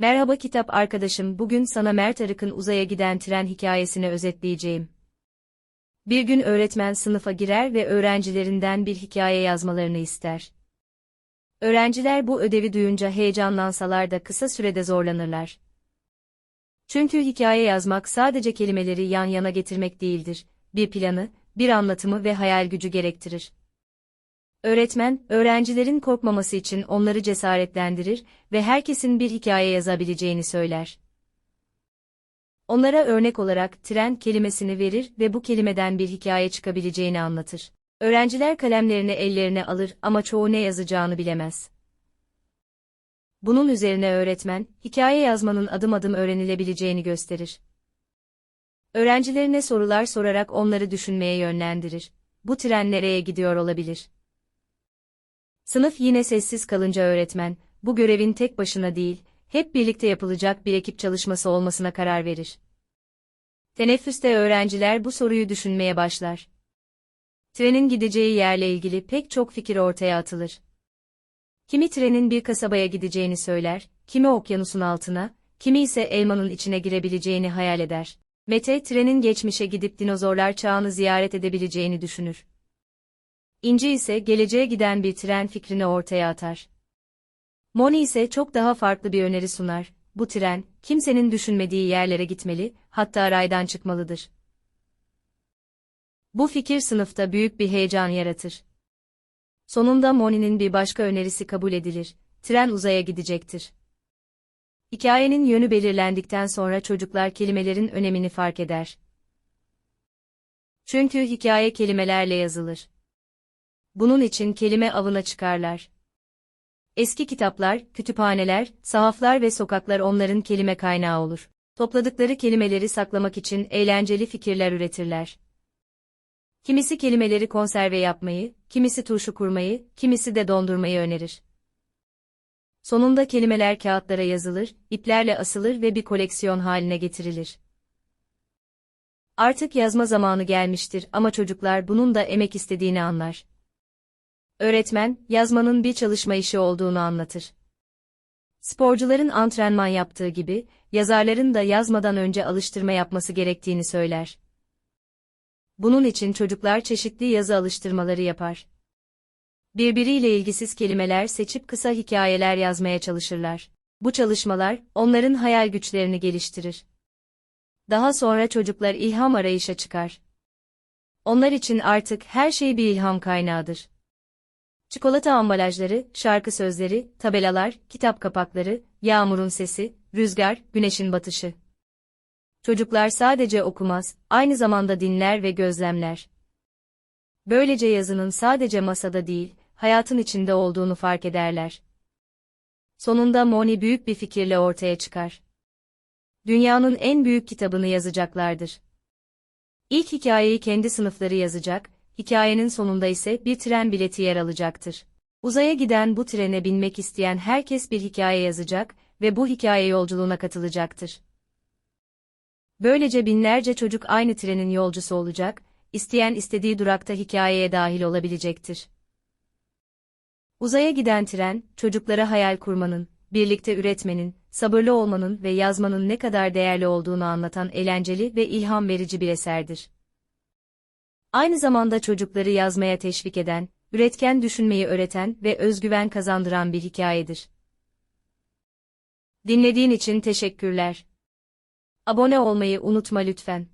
Merhaba kitap arkadaşım, bugün sana Mert Arık'ın uzaya giden tren hikayesini özetleyeceğim. Bir gün öğretmen sınıfa girer ve öğrencilerinden bir hikaye yazmalarını ister. Öğrenciler bu ödevi duyunca heyecanlansalar da kısa sürede zorlanırlar. Çünkü hikaye yazmak sadece kelimeleri yan yana getirmek değildir, bir planı, bir anlatımı ve hayal gücü gerektirir. Öğretmen, öğrencilerin korkmaması için onları cesaretlendirir ve herkesin bir hikaye yazabileceğini söyler. Onlara örnek olarak tren kelimesini verir ve bu kelimeden bir hikaye çıkabileceğini anlatır. Öğrenciler kalemlerini ellerine alır ama çoğu ne yazacağını bilemez. Bunun üzerine öğretmen, hikaye yazmanın adım adım öğrenilebileceğini gösterir. Öğrencilerine sorular sorarak onları düşünmeye yönlendirir. Bu tren nereye gidiyor olabilir? Sınıf yine sessiz kalınca öğretmen, bu görevin tek başına değil, hep birlikte yapılacak bir ekip çalışması olmasına karar verir. Teneffüste öğrenciler bu soruyu düşünmeye başlar. Trenin gideceği yerle ilgili pek çok fikir ortaya atılır. Kimi trenin bir kasabaya gideceğini söyler, kimi okyanusun altına, kimi ise elmanın içine girebileceğini hayal eder. Mete, trenin geçmişe gidip dinozorlar çağını ziyaret edebileceğini düşünür. İnci ise geleceğe giden bir tren fikrini ortaya atar. Moni ise çok daha farklı bir öneri sunar. Bu tren, kimsenin düşünmediği yerlere gitmeli, hatta raydan çıkmalıdır. Bu fikir sınıfta büyük bir heyecan yaratır. Sonunda Moni'nin bir başka önerisi kabul edilir. Tren uzaya gidecektir. Hikayenin yönü belirlendikten sonra çocuklar kelimelerin önemini fark eder. Çünkü hikaye kelimelerle yazılır. Bunun için kelime avına çıkarlar. Eski kitaplar, kütüphaneler, sahaflar ve sokaklar onların kelime kaynağı olur. Topladıkları kelimeleri saklamak için eğlenceli fikirler üretirler. Kimisi kelimeleri konserve yapmayı, kimisi turşu kurmayı, kimisi de dondurmayı önerir. Sonunda kelimeler kağıtlara yazılır, iplerle asılır ve bir koleksiyon haline getirilir. Artık yazma zamanı gelmiştir ama çocuklar bunun da emek istediğini anlar. Öğretmen, yazmanın bir çalışma işi olduğunu anlatır. Sporcuların antrenman yaptığı gibi, yazarların da yazmadan önce alıştırma yapması gerektiğini söyler. Bunun için çocuklar çeşitli yazı alıştırmaları yapar. Birbiriyle ilgisiz kelimeler seçip kısa hikayeler yazmaya çalışırlar. Bu çalışmalar, onların hayal güçlerini geliştirir. Daha sonra çocuklar ilham arayışa çıkar. Onlar için artık her şey bir ilham kaynağıdır. Çikolata ambalajları, şarkı sözleri, tabelalar, kitap kapakları, yağmurun sesi, rüzgar, güneşin batışı. Çocuklar sadece okumaz, aynı zamanda dinler ve gözlemler. Böylece yazının sadece masada değil, hayatın içinde olduğunu fark ederler. Sonunda Moni büyük bir fikirle ortaya çıkar. Dünyanın en büyük kitabını yazacaklardır. İlk hikayeyi kendi sınıfları yazacak, hikayenin sonunda ise bir tren bileti yer alacaktır. Uzaya giden bu trene binmek isteyen herkes bir hikaye yazacak ve bu hikaye yolculuğuna katılacaktır. Böylece binlerce çocuk aynı trenin yolcusu olacak, isteyen istediği durakta hikayeye dahil olabilecektir. Uzaya giden tren, çocuklara hayal kurmanın, birlikte üretmenin, sabırlı olmanın ve yazmanın ne kadar değerli olduğunu anlatan eğlenceli ve ilham verici bir eserdir. Aynı zamanda çocukları yazmaya teşvik eden, üretken düşünmeyi öğreten ve özgüven kazandıran bir hikayedir. Dinlediğin için teşekkürler. Abone olmayı unutma lütfen.